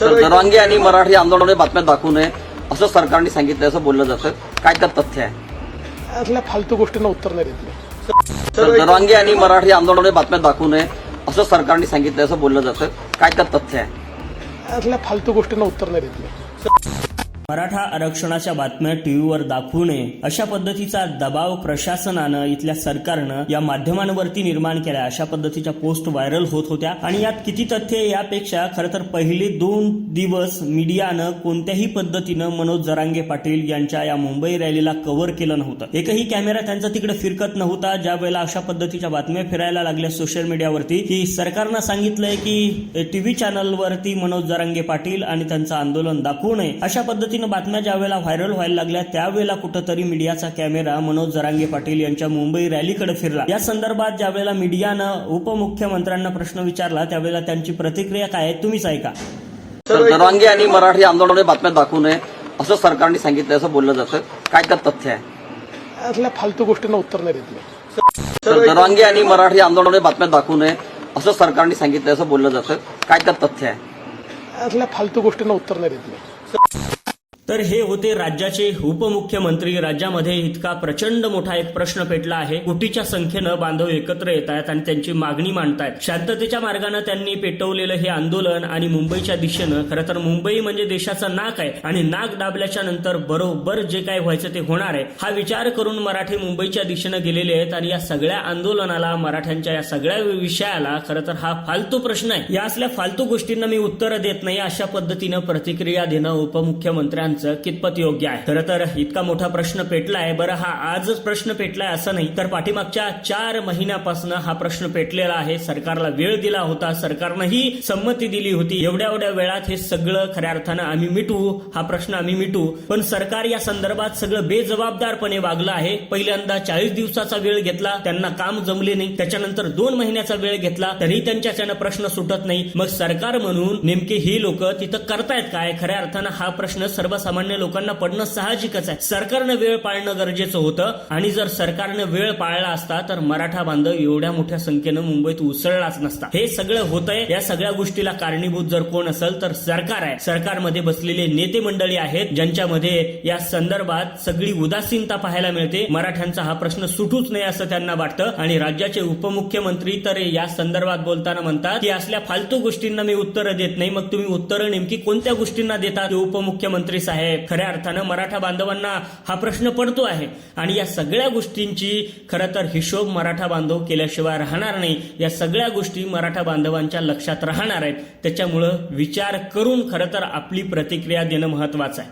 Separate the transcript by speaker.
Speaker 1: तर जरांगे आणि मराठी आंदोलनाने बातम्या दाखवू नये असं सरकारने सांगितलं असं बोललं जातं. काय त्यात तथ्य आहे?
Speaker 2: असल्या फालतू गोष्टींना उत्तर नाही देत मी.
Speaker 1: तर जरांगे आणि मराठी आंदोलनाने बातम्या दाखवू नये असं सरकारने सांगितलं असं बोललं जातं. काय त्यात तथ्य आहे?
Speaker 2: असल्या फालतू गोष्टींना उत्तर नाही देत मी.
Speaker 3: मराठा आरक्षणाच्या बातम्या टीव्हीवर दाखवू नये अशा पद्धतीचा दबाव प्रशासनानं इथल्या सरकारनं या माध्यमांवरती निर्माण केला अशा पद्धतीच्या पोस्ट व्हायरल होत होत्या. आणि यात किती तथ्य यापेक्षा खरं तर पहिले दोन दिवस मीडियानं कोणत्याही पद्धतीनं मनोज जरांगे पाटील यांच्या या मुंबई रॅलीला कव्हर केलं नव्हतं. एकही कॅमेरा त्यांचा तिकडे फिरकत नव्हता. ज्या वेळेला अशा पद्धतीच्या बातम्या फिरायला लागल्या सोशल मीडियावरती की सरकारनं सांगितलंय की टीव्ही चॅनलवरती मनोज जरांगे पाटील आणि त्यांचं आंदोलन दाखवू नये. अशा पद्धतीनं बातम्या ज्या वेळेला व्हायरल व्हायला लागल्या त्यावेळेला कुठंतरी मीडियाचा कॅमेरा मनोज जरांगे पाटील यांच्या मुंबई रॅलीकडे फिरला. या संदर्भात ज्या वेळेला मीडियानं उपमुख्यमंत्र्यांना प्रश्न विचारला त्यावेळेला त्यांची प्रतिक्रिया काय आहे तुम्हीच ऐका.
Speaker 1: जरांगे आणि मराठी आंदोलनाने बातम्या दाखवू नये असं सरकारने सांगितलं असं बोललं जातं. काय त्यात तथ्य आहे?
Speaker 2: असल्या फालतू गोष्टींना उत्तर नाही देत
Speaker 1: जरांगे आणि मराठी आंदोलनाने बातम्या दाखवू नये असं सरकारने सांगितलं असं बोललं जातं. काय त्यात तथ्य आहे?
Speaker 2: असल्या फालतू गोष्टींना उत्तर नाही देत मी.
Speaker 3: तर हे होते राज्याचे उपमुख्यमंत्री. राज्यामध्ये इतका प्रचंड मोठा एक प्रश्न पेटला आहे. कोटीच्या संख्येनं बांधव एकत्र येत आहेत आणि त्यांची मागणी मांडतायत. शांततेच्या मार्गानं त्यांनी पेटवलेलं हे आंदोलन आणि मुंबईच्या दिशेनं खरं तर मुंबई म्हणजे देशाचं नाक आहे आणि नाक दाबल्याच्या नंतर बरोबर जे काय व्हायचं ते होणार आहे हा विचार करून मराठी मुंबईच्या दिशेनं गेलेले आहेत आणि या सगळ्या आंदोलनाला मराठ्यांच्या या सगळ्या विषयाला खरं तर हा फालतू प्रश्न आहे. या असल्या फालतू गोष्टींना मी उत्तरं देत नाही अशा पद्धतीनं प्रतिक्रिया देणं उपमुख्यमंत्र्यांचं कितपत योग्य आहे? खरं तर इतका मोठा प्रश्न पेटलाय बरं हा आजच प्रश्न पेटलाय असं नाही. तर पाठीमागच्या चार महिन्यापासून हा प्रश्न पेटलेला आहे. सरकारला वेळ दिला होता सरकारनंही संमती दिली होती. एवढ्या एवढ्या वेळात हे सगळं खऱ्या अर्थानं आम्ही मिटवू हा प्रश्न आम्ही मिटू. पण सरकार या संदर्भात सगळं बेजबाबदारपणे वागलं आहे. पहिल्यांदा चाळीस दिवसाचा वेळ घेतला त्यांना काम जमले नाही. त्याच्यानंतर दोन महिन्याचा वेळ घेतला तरी त्यांच्याच्यानं प्रश्न सुटत नाही. मग सरकार म्हणून नेमके ही लोक तिथं करतायत काय? खऱ्या अर्थानं हा प्रश्न सर्वसामान्य लोकांना पडणं साहजिकच आहे. सरकारनं वेळ पाळणं गरजेचं होतं. आणि जर सरकारनं वेळ पाळला असता तर मराठा बांधव एवढ्या मोठ्या संख्येनं मुंबईत उसळलाच नसता. हे सगळं होतंय. या सगळ्या गोष्टीला कारणीभूत जर कोण असेल तर सरकार आहे. सरकारमध्ये बसलेले नेते मंडळी आहेत ज्यांच्यामध्ये या संदर्भात सगळी उदासीनता पाहायला मिळते. मराठ्यांचा हा प्रश्न सुटूच नाही असं त्यांना वाटतं. आणि राज्याचे उपमुख्यमंत्री तर या संदर्भात बोलताना म्हणतात की असल्या फालतू गोष्टींना मी उत्तरं देत नाही. मग तुम्ही उत्तरं नेमकी कोणत्या गोष्टींना देतात उपमुख्यमंत्री साहेब खऱ्या अर्थानं मराठा बांधवांना हा प्रश्न पडतो आहे. आणि या सगळ्या गोष्टींची खरं तर हिशोब मराठा बांधव केल्याशिवाय राहणार नाही. या सगळ्या गोष्टी मराठा बांधवांच्या लक्षात राहणार आहेत. त्याच्यामुळं विचार करून खरं तर आपली प्रतिक्रिया देणं महत्वाचं आहे.